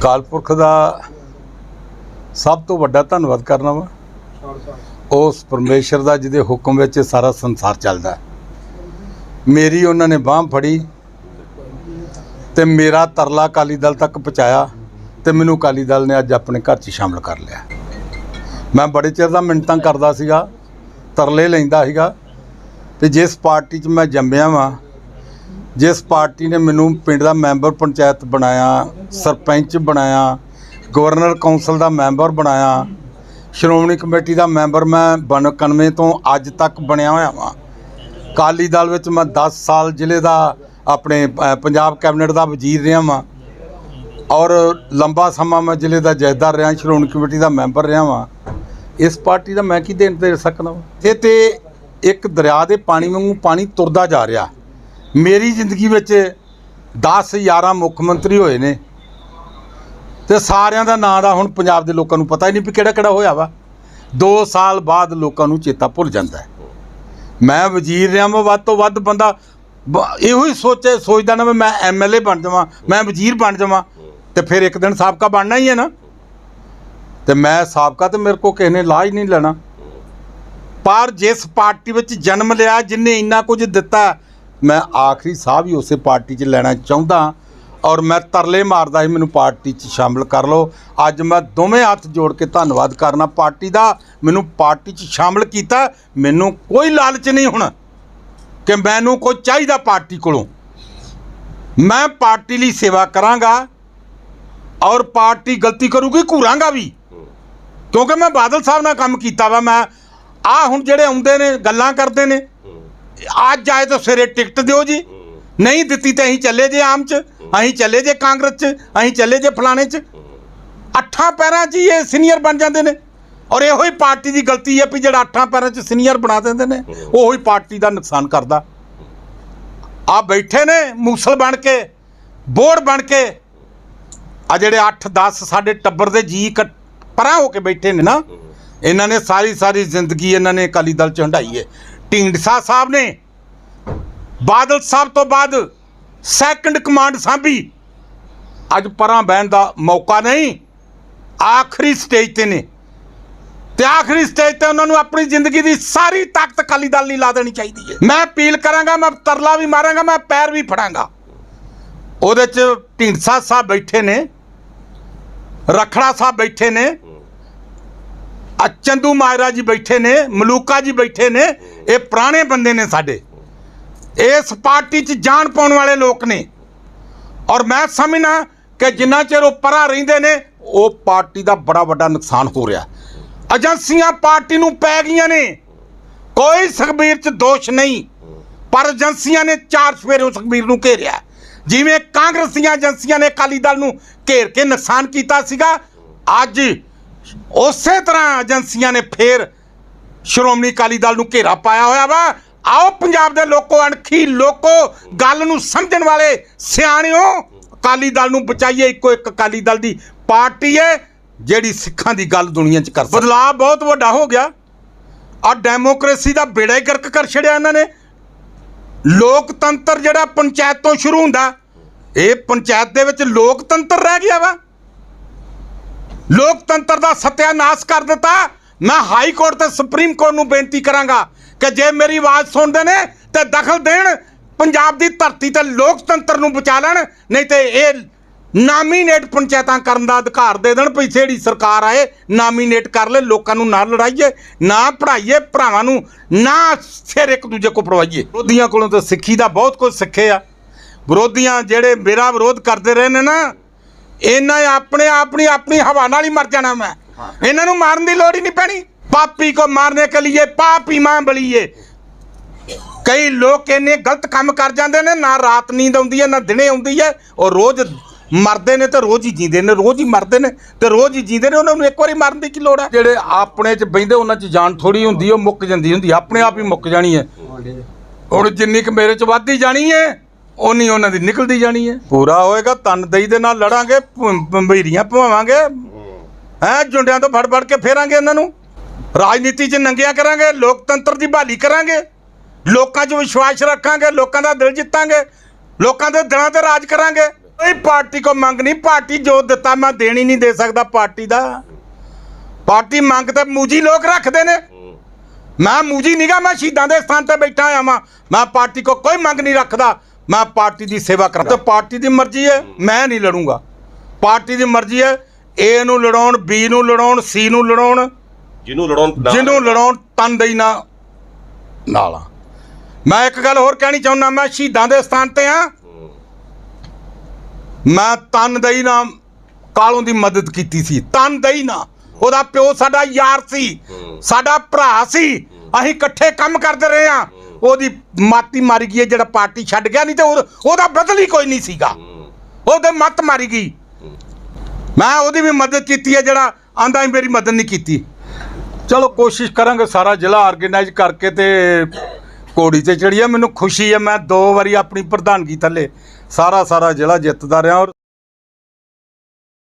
ਅਕਾਲ ਪੁਰਖ ਦਾ ਸਭ ਤੋਂ ਵੱਡਾ ਧੰਨਵਾਦ ਕਰਨਾ ਵਾ। ਉਸ ਪਰਮੇਸ਼ਰ ਦਾ ਜਿਹਦੇ ਹੁਕਮ ਵਿੱਚ ਸਾਰਾ ਸੰਸਾਰ ਚੱਲਦਾ ਮੇਰੀ ਉਹਨਾਂ ਨੇ ਬਾਹ ਫੜੀ ਤੇ ਮੇਰਾ ਤਰਲਾ ਅਕਾਲੀ ਦਲ ਤੱਕ ਪਹੁੰਚਾਇਆ ਤੇ ਮੈਨੂੰ ਅਕਾਲੀ ਦਲ ਨੇ ਅੱਜ ਆਪਣੇ ਘਰ 'ਚ ਸ਼ਾਮਲ ਕਰ ਲਿਆ। ਮੈਂ ਬੜੇ ਚਿਰ ਦਾ ਮਿੰਟਾਂ ਕਰਦਾ ਸੀਗਾ, ਤਰਲੇ ਲੈਂਦਾ ਸੀਗਾ ਤੇ ਜਿਸ ਪਾਰਟੀ 'ਚ ਮੈਂ ਜੰਮਿਆ ਵਾਂ ਜਿਸ ਪਾਰਟੀ ਨੇ ਮੈਨੂੰ ਪਿੰਡ ਦਾ ਮੈਂਬਰ ਪੰਚਾਇਤ ਬਣਾਇਆ, ਸਰਪੰਚ ਬਣਾਇਆ, ਗਵਰਨਰ ਕੌਂਸਲ ਦਾ ਮੈਂਬਰ ਬਣਾਇਆ, ਸ਼੍ਰੋਮਣੀ ਕਮੇਟੀ ਦਾ ਮੈਂਬਰ ਮੈਂ 92 ਤੋਂ ਅੱਜ ਤੱਕ ਬਣਿਆ ਹੋਇਆ ਵਾਂ। ਕਾਲੀ ਦਲ ਵਿੱਚ ਮੈਂ 10 ਸਾਲ ਜ਼ਿਲ੍ਹੇ ਦਾ ਆਪਣੇ ਪੰਜਾਬ ਕੈਬਨਿਟ ਦਾ ਵਜ਼ੀਰ ਰਿਹਾ ਵਾਂ ਔਰ ਲੰਬਾ ਸਮਾਂ ਮੈਂ ਜ਼ਿਲ੍ਹੇ ਦਾ ਜਥੇਦਾਰ ਰਿਹਾ, ਸ਼੍ਰੋਮਣੀ ਕਮੇਟੀ ਦਾ ਮੈਂਬਰ ਰਿਹਾ ਵਾਂ। ਇਸ ਪਾਰਟੀ ਦਾ ਮੈਂ ਕੀ ਦੇਣ ਦੇ ਸਕਦਾ ਵਾਂ? ਇਹ ਤੇ ਇੱਕ ਦਰਿਆ ਦੇ ਪਾਣੀ ਵਾਂਗੂ ਪਾਣੀ ਤੁਰਦਾ ਜਾ ਰਿਹਾ। ਮੇਰੀ ਜ਼ਿੰਦਗੀ ਵਿੱਚ 10 11 ਮੁੱਖ ਮੰਤਰੀ ਹੋਏ ਨੇ ਤੇ ਸਾਰਿਆਂ ਦਾ ਨਾਂ ਦਾ ਹੁਣ ਪੰਜਾਬ ਦੇ ਲੋਕਾਂ ਨੂੰ ਪਤਾ ਹੀ ਨਹੀਂ ਵੀ ਕਿਹੜਾ ਕਿਹੜਾ ਹੋਇਆ ਵਾ। 2 ਸਾਲ ਬਾਅਦ ਲੋਕਾਂ ਨੂੰ ਚੇਤਾ ਭੁੱਲ ਜਾਂਦਾ ਮੈਂ ਵਜ਼ੀਰ ਰਿਹਾ ਮੈਂ ਵੱਧ ਤੋਂ ਵੱਧ ਬੰਦਾ ਇਹੋ ਹੀ ਸੋਚੇ, ਸੋਚਦਾ ਨਾ ਵੀ ਮੈਂ ਐਮਐਲਏ ਬਣ ਜਾਵਾਂ, ਮੈਂ ਵਜ਼ੀਰ ਬਣ ਜਾਵਾਂ ਤੇ ਫਿਰ ਇੱਕ ਦਿਨ ਸਾਬਕਾ ਬਣਨਾ ਹੀ ਹੈ ਨਾ। ਤੇ ਮੈਂ ਸਾਬਕਾ ਤੇ ਮੇਰੇ ਕੋ ਕਿਸੇ ਨੇ ਲਾਹ ਹੀ ਨਹੀਂ ਲੈਣਾ। ਪਰ ਜਿਸ ਪਾਰਟੀ ਵਿੱਚ ਜਨਮ ਲਿਆ, ਜਿਨੇ ਇੰਨਾ ਕੁਝ ਦਿੱਤਾ ਮੈਂ ਆਖਰੀ ਸਾਹ ਵੀ ਉਸੇ ਪਾਰਟੀ 'ਚ ਲੈਣਾ ਚਾਹੁੰਦਾ ਔਰ ਮੈਂ ਤਰਲੇ ਮਾਰਦਾ ਸੀ, ਮੈਨੂੰ ਪਾਰਟੀ 'ਚ ਸ਼ਾਮਲ ਕਰ ਲਓ। ਅੱਜ ਮੈਂ ਦੋਵੇਂ ਹੱਥ ਜੋੜ ਕੇ ਧੰਨਵਾਦ ਕਰਨਾ। ਪਾਰਟੀ ਦਾ ਮੈਨੂੰ ਪਾਰਟੀ 'ਚ ਸ਼ਾਮਲ ਕੀਤਾ, ਮੈਨੂੰ ਕੋਈ ਲਾਲਚ ਨਹੀਂ ਹੁਣ ਕਿ ਮੈਨੂੰ ਕੋਈ ਚਾਹੀਦਾ ਪਾਰਟੀ ਕੋਲੋਂ। ਮੈਂ ਪਾਰਟੀ ਲਈ ਸੇਵਾ ਕਰਾਂਗਾ ਔਰ ਪਾਰਟੀ ਗਲਤੀ ਕਰੂਗੀ, ਘੂਰਾਂਗਾ ਵੀ। ਕਿਉਂਕਿ ਮੈਂ ਬਾਦਲ ਸਾਹਿਬ ਨਾਲ ਕੰਮ ਕੀਤਾ ਵਾ, ਮੈਂ ਆ ਹੁਣ ਜਿਹੜੇ ਆਉਂਦੇ ਨੇ, ਗੱਲਾਂ ਕਰਦੇ ਨੇ ਅੱਜ ਆਏ ਤਾਂ ਸਵੇਰੇ ਟਿਕਟ ਦਿਓ ਜੀ ਨਹੀਂ ਦਿੱਤੀ ਤਾਂ ਅਸੀਂ ਚੱਲੇ ਜੇ ਆਮ ਚ ਅਸੀਂ ਚੱਲੇ ਜੇ ਕਾਂਗਰਸ ਚ ਅਸੀਂ ਚੱਲੇ ਜੇ ਫਲਾਣੇ ਚ ਅੱਠਾਂ ਪੈਰਾਂ 'ਚ ਹੀ ਇਹ ਸੀਨੀਅਰ ਬਣ ਜਾਂਦੇ ਨੇ ਔਰ ਇਹੋ ਹੀ ਪਾਰਟੀ ਦੀ ਗਲਤੀ ਹੈ ਵੀ ਜਿਹੜਾ ਅੱਠਾਂ ਪੈਰਾਂ 'ਚ ਸੀਨੀਅਰ ਬਣਾ ਦਿੰਦੇ ਨੇ ਉਹੀ ਪਾਰਟੀ ਦਾ ਨੁਕਸਾਨ ਕਰਦਾ ਆ ਬੈਠੇ ਨੇ ਮੂਸਲ ਬਣ ਕੇ ਬੋਰਡ ਬਣ ਕੇ ਆ ਜਿਹੜੇ 8 10 ਸਾਡੇ ਟੱਬਰ ਦੇ ਜੀ ਇਕੱਠ- ਪਰਾਂ ਹੋ ਕੇ ਬੈਠੇ ਨੇ ਨਾ ਇਹਨਾਂ ਨੇ ਸਾਰੀ ਸਾਰੀ ਜ਼ਿੰਦਗੀ ਇਹਨਾਂ ਨੇ ਅਕਾਲੀ ਦਲ ਚ ਹੰਡਾਈ ਹੈ ਢੀਂਡਸਾ ਸਾਹਿਬ ਨੇ। ਬਾਦਲ ਸਾਹਿਬ ਤੋਂ ਬਾਅਦ ਸੈਕੰਡ ਕਮਾਂਡ ਸਾਂਭੀ। ਅੱਜ ਪਰਾਂ ਬਹਿਣ ਦਾ ਮੌਕਾ ਨਹੀਂ, ਆਖਰੀ ਸਟੇਜ ਤੇ ਨੇ। ਤੇ ਆਖਰੀ ਸਟੇਜ ਤੇ ਉਹਨਾਂ ਨੂੰ ਆਪਣੀ ਜ਼ਿੰਦਗੀ ਦੀ ਸਾਰੀ ਤਾਕਤ ਅਕਾਲੀ ਦਲ ਲਈ ਲਾ ਦੇਣੀ ਚਾਹੀਦੀ ਹੈ। ਮੈਂ ਅਪੀਲ ਕਰਾਂਗਾ, ਮੈਂ ਤਰਲਾ ਵੀ ਮਾਰਾਂਗਾ, ਮੈਂ ਪੈਰ ਵੀ ਫੜਾਂਗਾ। ਉਹਦੇ ਚ ਢੀਂਡਸਾ ਸਾਹਿਬ ਬੈਠੇ ਨੇ, ਰਖੜਾ ਸਾਹਿਬ ਬੈਠੇ ਨੇ। ਆ ਚੰਦੂ ਮਾਇਰਾ ਜੀ ਬੈਠੇ ਨੇ, ਮਲੂਕਾ ਜੀ ਬੈਠੇ ਨੇ, ਇਹ ਪੁਰਾਣੇ ਬੰਦੇ ਨੇ ਸਾਡੇ। ਇਸ ਪਾਰਟੀ 'ਚ ਜਾਣ ਪਾਉਣ ਵਾਲੇ ਲੋਕ ਨੇ। ਔਰ ਮੈਂ ਸਮਝਣਾ ਕਿ ਜਿੰਨਾ ਚਿਰ ਉਹ ਪਰਾਂ ਰਹਿੰਦੇ ਨੇ, ਉਹ ਪਾਰਟੀ ਦਾ ਬੜਾ ਵੱਡਾ ਨੁਕਸਾਨ ਹੋ ਰਿਹਾ। ਏਜੰਸੀਆਂ ਪਾਰਟੀ ਨੂੰ ਪੈ ਗਈਆਂ ਨੇ। ਕੋਈ ਸੁਖਬੀਰ 'ਚ ਦੋਸ਼ ਨਹੀਂ। ਪਰ ਏਜੰਸੀਆਂ ਨੇ ਚਾਰ ਸਵੇਰੇ ਸੁਖਬੀਰ ਨੂੰ ਘੇਰਿਆ। ਜਿਵੇਂ ਕਾਂਗਰਸ ਦੀਆਂ ਏਜੰਸੀਆਂ ਨੇ ਅਕਾਲੀ ਦਲ ਨੂੰ ਘੇਰ ਕੇ ਨੁਕਸਾਨ ਕੀਤਾ ਸੀਗਾ, ਅੱਜ ਉਸੇ ਤਰ੍ਹਾਂ ਏਜੰਸੀਆਂ ਨੇ ਫੇਰ ਸ਼੍ਰੋਮਣੀ ਅਕਾਲੀ ਦਲ ਨੂੰ ਘੇਰਾ ਪਾਇਆ ਹੋਇਆ ਵਾ। ਆਓ ਪੰਜਾਬ ਦੇ ਲੋਕੋ, ਅਣਖੀ ਲੋਕੋ, ਗੱਲ ਨੂੰ ਸਮਝਣ ਵਾਲੇ ਸਿਆਣਿਓ, ਅਕਾਲੀ ਦਲ ਨੂੰ ਬਚਾਈਏ, ਇੱਕੋ ਇੱਕ ਅਕਾਲੀ ਦਲ ਦੀ ਪਾਰਟੀ ਹੈ ਜਿਹੜੀ ਸਿੱਖਾਂ ਦੀ ਗੱਲ ਦੁਨੀਆ 'ਚ ਕਰ ਸਕਦੀ। ਬਦਲਾਅ ਬਹੁਤ ਵੱਡਾ ਹੋ ਗਿਆ। ਆ ਡੈਮੋਕ੍ਰੇਸੀ ਦਾ ਬੇੜਾ ਹੀ ਗਰਕ ਕਰ ਛੜਿਆ ਇਹਨਾਂ ਨੇ। ਲੋਕਤੰਤਰ ਜਿਹੜਾ ਪੰਚਾਇਤ ਤੋਂ ਸ਼ੁਰੂ ਹੁੰਦਾ, ਇਹ ਪੰਚਾਇਤ ਦੇ ਵਿੱਚ ਲੋਕਤੰਤਰ ਰਹਿ ਗਿਆ ਵਾ। ਲੋਕਤੰਤਰ ਦਾ ਸਤਿਆਨਾਸ਼ ਕਰ ਦਿੱਤਾ। ਮੈਂ ਹਾਈ ਕੋਰਟ ਤੇ ਸੁਪਰੀਮ ਕੋਰਟ ਨੂੰ ਬੇਨਤੀ ਕਰਾਂਗਾ ਕਿ ਜੇ ਮੇਰੀ ਆਵਾਜ਼ ਸੁਣਦੇ ਨੇ ਤੇ ਦਖਲ ਦੇਣ, ਪੰਜਾਬ ਦੀ ਧਰਤੀ ਤੇ ਲੋਕਤੰਤਰ ਨੂੰ ਬਚਾ ਲੈਣ, ਨਹੀਂ ਤੇ ਇਹ ਨਾਮੀਨੇਟ ਪੰਚਾਇਤਾਂ ਕਰਨ ਦਾ ਅਧਿਕਾਰ ਦੇ ਦੇਣ ਵੀ ਜਿਹੜੀ ਸਰਕਾਰ ਆਏ ਨਾਮੀਨੇਟ ਕਰ ਲੈ, ਲੋਕਾਂ ਨੂੰ ਨਾ ਲੜਾਈਏ, ਨਾ ਪੜਾਈਏ ਭਰਾਵਾਂ ਨੂੰ ਨਾ ਸਿਰ ਇੱਕ ਦੂਜੇ ਕੋ ਪੜਵਾਈਏ ਵਿਰੋਧੀਆਂ ਕੋਲੋਂ ਤਾਂ ਸਿੱਖੀ ਦਾ ਬਹੁਤ ਕੁਝ ਸਿੱਖੇ ਆ। ਵਿਰੋਧੀਆਂ ਜਿਹੜੇ ਮੇਰਾ ਵਿਰੋਧ ਕਰਦੇ ਰਹੇ ਨੇ ਨਾ ਇਹਨਾਂ ਆਪਣੇ ਆਪਣੀ ਆਪਣੀ ਹਵਾ ਨਾਲ ਹੀ ਮਰ ਜਾਣਾ ਮੈਂ। ਇਹਨਾਂ ਨੂੰ ਮਾਰਨ ਦੀ ਲੋੜ ਹੀ ਨਹੀਂ ਪੈਣੀ। ਪਾਪੀ ਕੋ ਮਾਰਨੇ ਕੇ ਲਈ ਪਾਪੀ ਮਾਂ ਬਲੀਏ। ਕਈ ਲੋਕ ਇੰਨੇ ਗਲਤ ਕੰਮ ਕਰ ਜਾਂਦੇ ਨੇ ਨਾ ਰਾਤ ਨੀਂਦ ਆਉਂਦੀ ਹੈ ਨਾ ਦਿਨੇ ਆਉਂਦੀ ਹੈ। ਉਹ ਰੋਜ਼ ਮਰਦੇ ਨੇ ਤੇ ਰੋਜ਼ ਹੀ ਜੀਂਦੇ ਨੇ ਰੋਜ਼ ਹੀ ਮਰਦੇ ਨੇ ਤੇ ਰੋਜ਼ ਹੀ ਜੀਂਦੇ ਨੇ ਉਹਨਾਂ ਨੂੰ ਇੱਕ ਵਾਰੀ ਮਰਨ ਦੀ ਕੀ ਲੋੜ ਹੈ? ਜਿਹੜੇ ਆਪਣੇ ਚ ਬੈਂਦੇ ਉਹਨਾਂ ਚ ਜਾਨ ਥੋੜੀ ਹੁੰਦੀ ਉਹ ਮੁੱਕ ਜਾਂਦੀ ਹੁੰਦੀ ਆਪਣੇ ਆਪ ਹੀ ਮੁੱਕ ਜਾਣੀ ਹੈ। ਹੁਣ ਜਿੰਨੀ ਕੁ ਮੇਰੇ ਚ ਵੱਧਦੀ ਜਾਣੀ ਹੈ ਉਨੀ ਉਹਨਾਂ ਦੀ ਨਿਕਲਦੀ ਜਾਣੀ ਹੈ। ਪੂਰਾ ਹੋਏਗਾ, ਤਨ ਦੇ ਨਾਲ ਲੜਾਂਗੇ ਭੰਬੀਰੀਆਂ ਭਵਾਵਾਂਗੇ ਹੈ, ਜੁੰਡਿਆਂ ਤੋਂ ਫੜ ਫੜ ਕੇ ਫੇਰਾਂਗੇ ਉਹਨਾਂ ਨੂੰ। ਰਾਜਨੀਤੀ 'ਚ ਨੰਗਿਆ ਕਰਾਂਗੇ, ਲੋਕਤੰਤਰ ਦੀ ਬਹਾਲੀ ਕਰਾਂਗੇ। ਲੋਕਾਂ 'ਚ ਵਿਸ਼ਵਾਸ ਰੱਖਾਂਗੇ, ਲੋਕਾਂ ਦਾ ਦਿਲ ਜਿੱਤਾਂਗੇ। ਲੋਕਾਂ ਦੇ ਦਿਲਾਂ ਤੇ ਰਾਜ ਕਰਾਂਗੇ। ਕੋਈ ਪਾਰਟੀ ਕੋ ਮੰਗ ਨਹੀਂ, ਪਾਰਟੀ ਜੋ ਦਿੱਤਾ ਮੈਂ ਦੇਣੀ ਨਹੀਂ ਦੇ ਸਕਦਾ ਪਾਰਟੀ ਦਾ। ਪਾਰਟੀ ਮੰਗ ਤੇ ਮੂਜੀ ਲੋਕ ਰੱਖਦੇ ਨੇ। ਮੈਂ ਮੂਜੀ ਨਹੀਂਗਾ ਮੈਂ ਸ਼ਹੀਦਾਂ ਦੇ ਸਥਾਨ ਤੇ ਬੈਠਾ ਆ ਵਾਂ। ਮੈਂ ਪਾਰਟੀ ਕੋ ਕੋਈ ਮੰਗ ਨਹੀਂ ਰੱਖਦਾ। ਮੈਂ ਪਾਰਟੀ ਦੀ ਸੇਵਾ ਕਰਾਂ। ਤੇ ਪਾਰਟੀ ਦੀ ਮਰਜ਼ੀ ਹੈ ਮੈਂ ਨਹੀਂ ਲੜੂੰਗਾ। ਪਾਰਟੀ ਦੀ ਮਰਜ਼ੀ ਹੈ ਏ ਨੂੰ ਲੜਾਉਣ ਬੀ ਨੂੰ ਲੜਾਉਣ ਸੀ ਨੂੰ ਲੜਾਉਣ। ਜਿਹਨੂੰ ਲੜਾਉਣ ਨਾ- ਜਿਹਨੂੰ ਲੜਾਉਣ ਤਨਦੇਈ ਨਾ ਨਾਲ। ਮੈਂ ਇੱਕ ਗੱਲ ਹੋਰ ਕਹਿਣੀ ਚਾਹੁੰਦਾ ਮੈਂ ਸ਼ਹੀਦਾਂ ਦੇ ਸਥਾਨ ਤੇ ਆ। ਮੈਂ ਤਨਦੇਈ ਨਾਲ ਕਾਲੋਂ ਦੀ ਮਦਦ ਕੀਤੀ ਸੀ? ਤਨਦੇਈ ਨਾਲ ਉਹਦਾ ਪਿਓ ਸਾਡਾ ਯਾਰ ਸੀ। ਸਾਡਾ ਭਰਾ ਸੀ। ਅਸੀਂ ਇਕੱਠੇ ਕੰਮ ਕਰਦੇ ਰਹੇ ਆ। ਉਹਦੀ ਮਾਤੀ ਮਾਰੀ ਗਈ ਹੈ ਜਿਹੜਾ ਪਾਰਟੀ ਛੱਡ ਗਿਆ ਨਹੀਂ ਤੇ ਉਹ- ਉਹਦਾ ਬਦਲ ਹੀ ਕੋਈ ਨਹੀਂ ਸੀਗਾ। ਉਹਦੇ ਮੱਤ ਮਾਰੀ ਗਈ। ਮੈਂ ਉਹਦੀ ਵੀ ਮਦਦ ਕੀਤੀ ਹੈ ਜਿਹੜਾ ਆਂਦਾ ਹੀ ਮੇਰੀ ਮਦਦ ਨਹੀਂ ਕੀਤੀ। ਚਲੋ ਕੋਸ਼ਿਸ਼ ਕਰਾਂਗੇ ਸਾਰਾ ਜ਼ਿਲ੍ਹਾ ਆਰਗੇਨਾਈਜ਼ ਕਰਕੇ ਤੇ ਕੋੜੀ ਤੇ ਚੜੀਆ ਮੈਨੂੰ ਖੁਸ਼ੀ ਹੈ ਮੈਂ ਦੋ ਵਾਰੀ ਆਪਣੀ ਪ੍ਰਧਾਨਗੀ ਥੱਲੇ ਸਾਰਾ ਸਾਰਾ ਜ਼ਿਲ੍ਹਾ ਜਿੱਤਦਾ ਰਿਹਾ ਔਰ